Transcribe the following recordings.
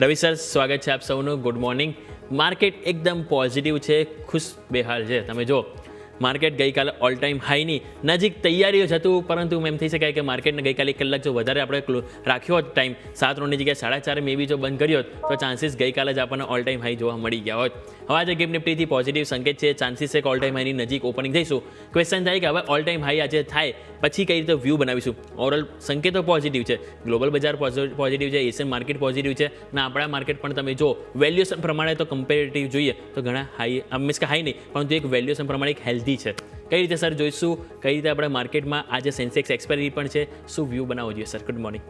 રવિ sir, સ્વાગત છે આપ સૌનું. ગુડ મોર્નિંગ માર્કેટ એકદમ પોઝિટિવ છે. ખુશ બેહાલ છે. તમે જો માર્કેટ ગઈકાલે ઓલ ટાઈમ હાઈની નજીક તૈયારીઓ જ હતું, પરંતુ એમ થઈ શકાય કે માર્કેટને ગઈકાલે એક કલાક જો વધારે આપણે રાખ્યો હોત ટાઈમ સાત રોડની જગ્યાએ સાડા ચાર મે બી જો બંધ કર્યો હોત, તો ચાન્સીસ ગઈકાલે જ આપણને ઓલ ટાઈમ હાઈ જોવા મળી ગયા હોત. હવે આજે ગેમ નિફ્ટીથી પોઝિટિવ સંકેત છે. ચાન્સીસ એક ઓલ ટાઈમ હાઈની નજીક ઓપનિંગ થઈશું. ક્વેશ્ચન થાય કે હવે ઓલ ટાઈમ હાઈ આજે થાય, પછી કઈ રીતે વ્યૂ બનાવીશું? ઓવરઓલ સંકેતો પોઝિટિવ છે. ગ્લોબલ બજાર પોઝિટિવ છે એશિયન માર્કેટ પોઝિટિવ છે, અને આપણા માર્કેટ પણ તમે જો વેલ્યુએશન પ્રમાણે તો કમ્પેરેટિવ જોઈએ, તો ઘણા હાઈ મીન્સ કે હાઈ નહીં, પરંતુ એક વેલ્યુએશન પ્રમાણે એક હેલ્ધી છે. કઈ રીતે સર જોઈશું? કઈ રીતે આપણે માર્કેટમાં આજે સેન્સેક્સ એક્સપાયરી પણ છે? શું વ્યૂ બનાવવો જોઈએ sir good morning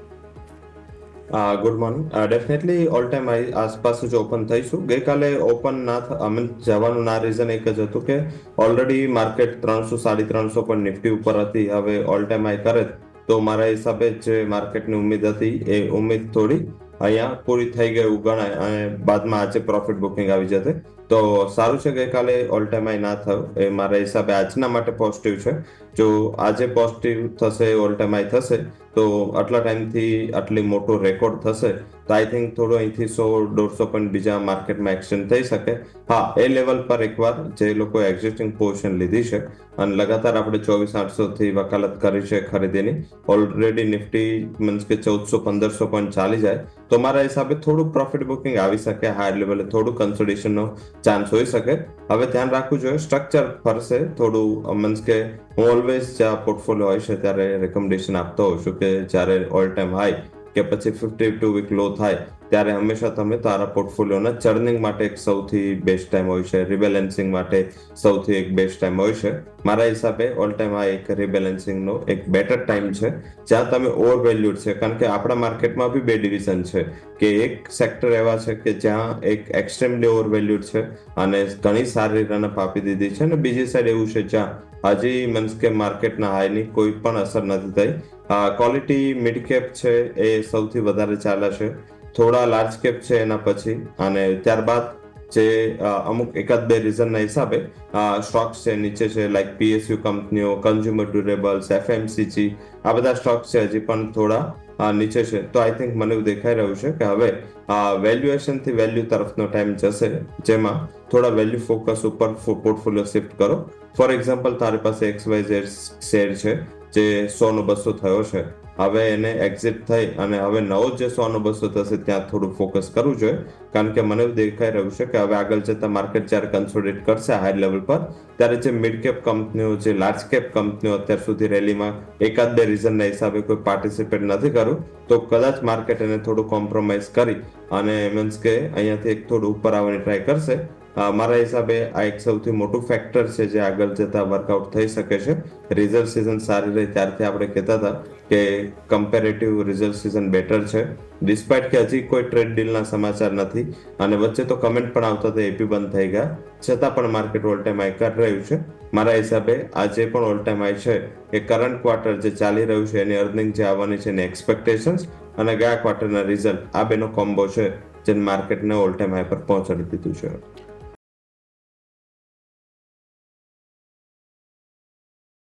good morning definitely all time આસપાસ જ ઓપન થઈશું ગઈકાલે ઓપન ના અમે જવાનું ના રીઝન એક જ હતું કે ઓલરેડી માર્કેટ ત્રણસો, સાડી ત્રણસો પણ નિફ્ટી ઉપર હતી. હવે ઓલ ટાઈમ આઈ કરે તો મારા હિસાબે જે માર્કેટની ઉમ્મીદ હતી, એ ઉમ્મીદ થોડી અહીંયા પૂરી થઈ ગઈ ગણાય અને બાદમાં આજે પ્રોફિટ બુકિંગ આવી જશે. તો સારું છે ગઈકાલે ઓલ ટાઈમ આઈ ના થયો. એ મારા હિસાબે આજના માટે પોઝિટિવ છે. જો આજે પોઝિટિવ થશે ઓલ ટાઈમ આઈ થશે, તો આટલા ટાઈમથી આટલી મોટો રેકોર્ડ થશે, તો આઈ થિંક થોડું અહીંથી સો, દોઢસો પોઈન્ટ બીજા માર્કેટમાં એક્સચેન્જ થઈ શકે. હા, એ લેવલ પર એકવાર જે લોકો એક્ઝિસ્ટિંગ પોઝિશન લીધી છે, અને લગાતાર આપણે ચોવીસ આઠસોથી વકાલત કરી છે ખરીદીની ઓલરેડી નિફ્ટી મીન્સ કે ચૌદસો, પંદરસો પોઈન્ટ ચાલી જાય, તો મારા હિસાબે થોડું પ્રોફિટ બુકિંગ આવી શકે હાયર લેવલે થોડું કન્સોલિડેશનનો ચાન્સ હોઈ શકે. હવે ધ્યાન રાખવું જોઈએ. સ્ટ્રક્ચર ફરશે. થોડું મીન્સ કે હું ઓલવેઝ જ્યાં પોર્ટફોલિયો હોય છે ત્યારે રેકમેન્ડેશન આપતો હોઉં છું કે જ્યારે ઓલ ટાઈમ હાઈ કે પછી ફિફ્ટી ટુ વીક લો થાય ત્યારે હંમેશા તમે તારા પોર્ટફોલિયોના ચર્નિંગ માટે એક સૌથી બેસ્ટ ટાઈમ હોય છે રિબેલેન્સિંગ માટે સૌથી એક બેસ્ટ ટાઈમ હોય છે. મારા હિસાબે ઓલ ટાઈમ આ એક રિબેલેન્સિંગનો એક બેટર ટાઈમ છે. જ્યાં તમે ઓવર વેલ્યુડ છે, કારણ કે આપણા માર્કેટમાં બી બે ડિવિઝન છે. કે એક સેક્ટર એવા છે કે જ્યાં એક એક્સ્ટ્રીમલી ઓવર વેલ્યુડ છે અને ઘણી સારી રનઅપ આપી દીધી છે અને બીજી સાઈડ એવું છે જ્યાં હજી મીન્સ કે માર્કેટના હાઈની કોઈ પણ અસર નથી થઈ. ક્વોલિટી મિડ કેપ છે એ સૌથી વધારે ચાલે છે. થોડા લાર્જ કેપ છે એના પછી અને ત્યારબાદ જે અમુક એકાદ બે રીઝનના હિસાબે સ્ટોક્સ છે, નીચે છે લાઈક પીએસયુ કંપનીઓ કન્ઝ્યુમર ડ્યુરેબલ્સ એફએમસીજી આ બધા સ્ટોક્સ છે, હજી પણ થોડા નીચે છે. તો આઈ થિંક મને એવું દેખાઈ રહ્યું છે કે હવે વેલ્યુએશનથી વેલ્યુ તરફનો ટાઈમ જશે, જેમાં થોડા વેલ્યુ ફોકસ ઉપર પોર્ટફોલિયો શિફ્ટ કરો. ફોર એક્ઝામ્પલ તારી પાસે એક્સ વાય ઝેડ શેર છે, જે સો નો બસો થયો છે. હવે એને એક્ઝિટ થઈ અને હવે નવો જે સો નો બસો થશે ત્યાં થોડું ફોકસ કરવું જોઈએ. કારણ કે મને દેખાઈ રહ્યું છે કે હવે આગળ જતા માર્કેટ જ્યારે કન્સોલિડેટ કરશે હાઈ લેવલ પર, ત્યારે જે મિડ કેપ કંપનીઓ જે લાર્જ કેપ કંપનીઓ અત્યાર સુધી રેલીમાં એકાદ બે રીઝનના હિસાબે કોઈ પાર્ટિસિપેટ નથી કર્યું, તો કદાચ માર્કેટ એને થોડું કોમ્પ્રોમાઇઝ કરી અને મીન્સ કે અહીંયાથી એક થોડું ઉપર આવવાની ટ્રાય કરશે. મારા હિસાબે આ એક સૌથી મોટું ફેક્ટર છે જે આગળ જતા વર્કઆઉટ થઈ શકે છે. રિઝલ્ટ સિઝન સારી રહી ત્યારથી આપણે કહેતા હતા કે કમ્પેરેટિવ રિઝલ્ટ સિઝન બેટર છે. ડિસ્પાઇટ કે હજી કોઈ ટ્રેડ ડીલના સમાચાર નથી અને વચ્ચે તો કમેન્ટ પણ આવતા હતા એપી બંધ થઈ ગયા. છતાં પણ માર્કેટ ઓલ ટાઈમ હાઈ કરી રહ્યું છે. મારા હિસાબે આજે પણ ઓલ ટાઈમ હાઈ છે, એ કરંટ ક્વાર્ટર જે ચાલી રહ્યું છે, એની અર્નિંગ જે આવવાની છે, એની એક્સપેક્ટેશન્સ અને ગયા ક્વાર્ટરના રિઝલ્ટ આ બેનો કોમ્બો છે, જેને માર્કેટને ઓલ ટાઈમ હાઈ પર પહોંચાડી દીધું છે.